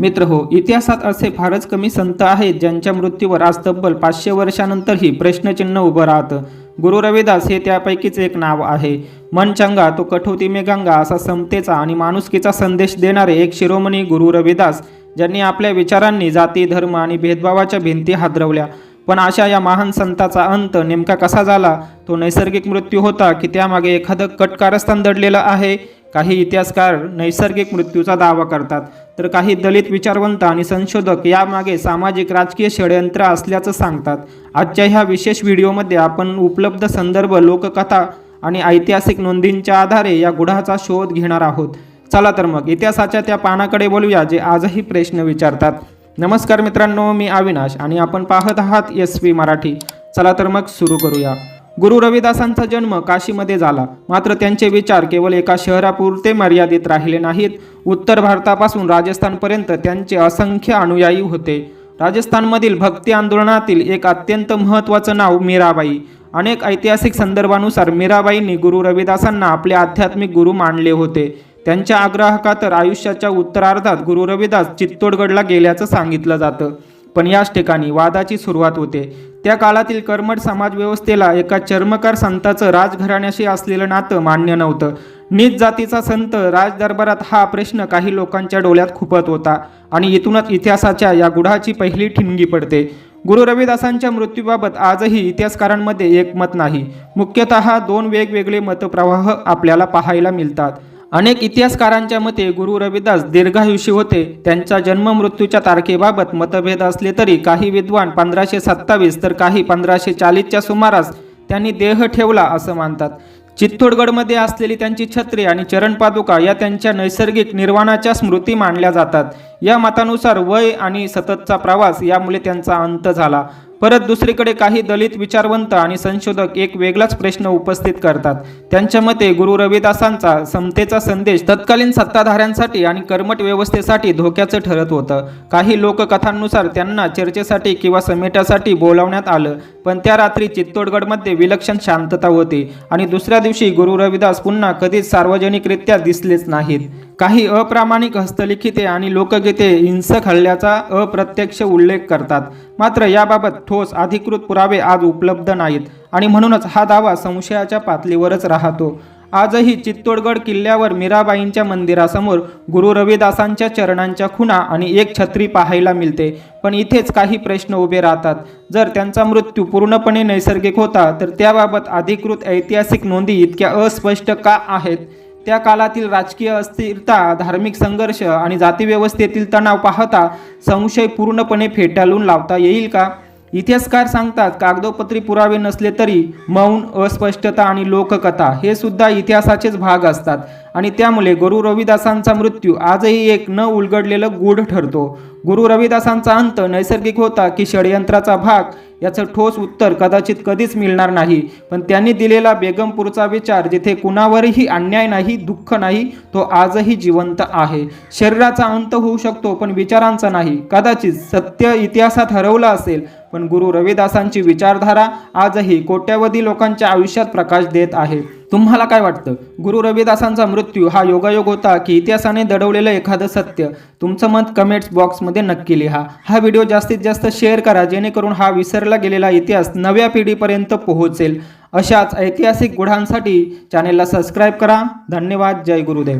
मित्र हो इतिहासात असे फारच कमी संत आहेत ज्यांच्या मृत्यूवर आज तब्बल पाचशे वर्षानंतरही प्रश्नचिन्ह उभं राहतं. गुरु रविदास हे त्यापैकीच एक नाव आहे. मन चंगा तो कठोती मे गंगा असा समतेचा आणि माणुसकीचा संदेश देणारे एक शिरोमणी गुरु रविदास ज्यांनी आपल्या विचारांनी जाती धर्म आणि भेदभावाच्या भिंती हादरवल्या. पण अशा या महान संताचा अंत नेमका कसा झाला? तो नैसर्गिक मृत्यू होता की त्यामागे एखादं कटकारस्थान दडलेलं आहे? काही इतिहासकार नैसर्गिक मृत्यूचा दावा करतात. तर काही दलित विचारवंत आणि संशोधक यामागे सामाजिक राजकीय षडयंत्र असल्याचं सांगतात. आजच्या ह्या विशेष व्हिडिओमध्ये आपण उपलब्ध संदर्भ लोककथा आणि ऐतिहासिक नोंदींच्या आधारे या गुढाचा शोध घेणार आहोत. चला तर मग इतिहासाच्या त्या पानाकडे बोलूया जे आजही प्रश्न विचारतात. नमस्कार मित्रांनो मी अविनाश आणि आपण पाहत आहात एस पी मराठी. चला तर मग सुरू करूया. गुरु रविदासांचा जन्म काशीमध्ये झाला. मात्र त्यांचे विचार केवळ एका शहरापुरते मर्यादित राहिले नाहीत. उत्तर भारतापासून राजस्थानपर्यंत त्यांचे असंख्य अनुयायी होते. राजस्थानमधील भक्ती आंदोलनातील एक अत्यंत महत्त्वाचं नाव मीराबाई. अनेक ऐतिहासिक संदर्भानुसार मीराबाईंनी गुरु रविदासांना आपले आध्यात्मिक गुरु मानले होते. त्यांच्या आग्राहकातर आयुष्याच्या उत्तरार्धात गुरु रविदास चित्तोडगडला गेल्याचं सांगितलं जातं. पण याच ठिकाणी वादाची सुरुवात होते. त्या काळातील कर्मठ समाजव्यवस्थेला एका चर्मकार संताचं राजघराण्याशी असलेलं नातं मान्य नव्हतं. नीच जातीचा संत राजदरबारात हा प्रश्न काही लोकांच्या डोळ्यात खुपत होता आणि इथूनच इतिहासाच्या या गुढाची पहिली ठिणगी पडते. गुरु रविदासांच्या मृत्यूबाबत आजही इतिहासकारांमध्ये एकमत नाही. मुख्यतः दोन वेगवेगळे मतप्रवाह आपल्याला पाहायला मिळतात. अनेक इतिहासकारांच्या मते गुरु रविदास दीर्घायुषी होते. त्यांच्या जन्म मृत्यूच्या तारखेबाबत मतभेद असले तरी काही विद्वान पंधराशे सत्तावीस तर काही पंधराशे चाळीसच्या सुमारास त्यांनी देह ठेवला असं मानतात. चित्तोडगडमध्ये असलेली त्यांची छत्री आणि चरणपादुका या त्यांच्या नैसर्गिक निर्वाणाच्या स्मृती मानल्या जातात. या मतानुसार वय आणि सततचा प्रवास यामुळे त्यांचा अंत झाला. परत दुसरीकडे काही दलित विचारवंत आणि संशोधक एक वेगळाच प्रश्न उपस्थित करतात. त्यांच्या मते गुरु रविदासांचा समतेचा संदेश तत्कालीन सत्ताधाऱ्यांसाठी आणि कर्मट व्यवस्थेसाठी धोक्याचं ठरत होतं. काही लोककथांनुसार त्यांना चर्चेसाठी किंवा समेटासाठी बोलावण्यात आलं पण त्या रात्री चित्तोडगडमध्ये विलक्षण शांतता होती आणि दुसऱ्या दिवशी गुरु रविदास पुन्हा कधीच सार्वजनिकरित्या दिसलेच नाहीत. काही अप्रामाणिक हस्तलिखिते आणि लोकगीते हिंसक हल्ल्याचा अप्रत्यक्ष उल्लेख करतात. मात्र याबाबत ठोस अधिकृत पुरावे आज उपलब्ध नाहीत आणि म्हणूनच हा दावा संशयाच्या पातळीवरच राहतो. आजही चित्तोडगड किल्ल्यावर मीराबाईंच्या मंदिरासमोर गुरु रविदासांच्या चरणांच्या खुणा आणि एक छत्री पाहायला मिळते. पण इथेच काही प्रश्न उभे राहतात. जर त्यांचा मृत्यू पूर्णपणे नैसर्गिक होता तर त्याबाबत अधिकृत ऐतिहासिक नोंदी इतक्या अस्पष्ट का आहेत? त्या काळातील राजकीय अस्थिरता धार्मिक संघर्ष आणि जातीव्यवस्थेतील तणाव पाहता संशय पूर्णपणे फेटाळून लावता येईल का? इतिहासकार सांगतात कागदोपत्री पुरावे नसले तरी मौन अस्पष्टता आणि लोककथा हे सुद्धा इतिहासाचेच भाग असतात. आणि त्यामुळे गुरु रविदासांचा मृत्यू आजही एक न उलगडलेलं गूढ ठरतो. गुरु रविदासांचा अंत नैसर्गिक होता की षडयंत्राचा भाग याचं ठोस उत्तर कदाचित कधीच मिळणार नाही. पण त्यांनी दिलेला बेगमपूरचा विचार जिथे कुणावरही अन्याय नाही दुःख नाही तो आजही जिवंत आहे. शरीराचा अंत होऊ शकतो पण विचारांचा नाही. कदाचित सत्य इतिहासात हरवलं असेल पण गुरु रविदासांची विचारधारा आजही कोट्यावधी लोकांच्या आयुष्यात प्रकाश देत आहे. तुम्हाला काय वाटतं? गुरु रविदासांचा मृत्यू हा योगायोग होता की इतिहासाने दडवलेलं एखादं सत्य? तुमचं मत कमेंट्स बॉक्समध्ये नक्की लिहा. हा व्हिडिओ जास्तीत जास्त शेअर करा जेणेकरून हा विसरला गेलेला इतिहास नव्या पिढीपर्यंत पोहोचेल. अशाच ऐतिहासिक गुढांसाठी चॅनेलला सबस्क्राईब करा. धन्यवाद. जय गुरुदेव.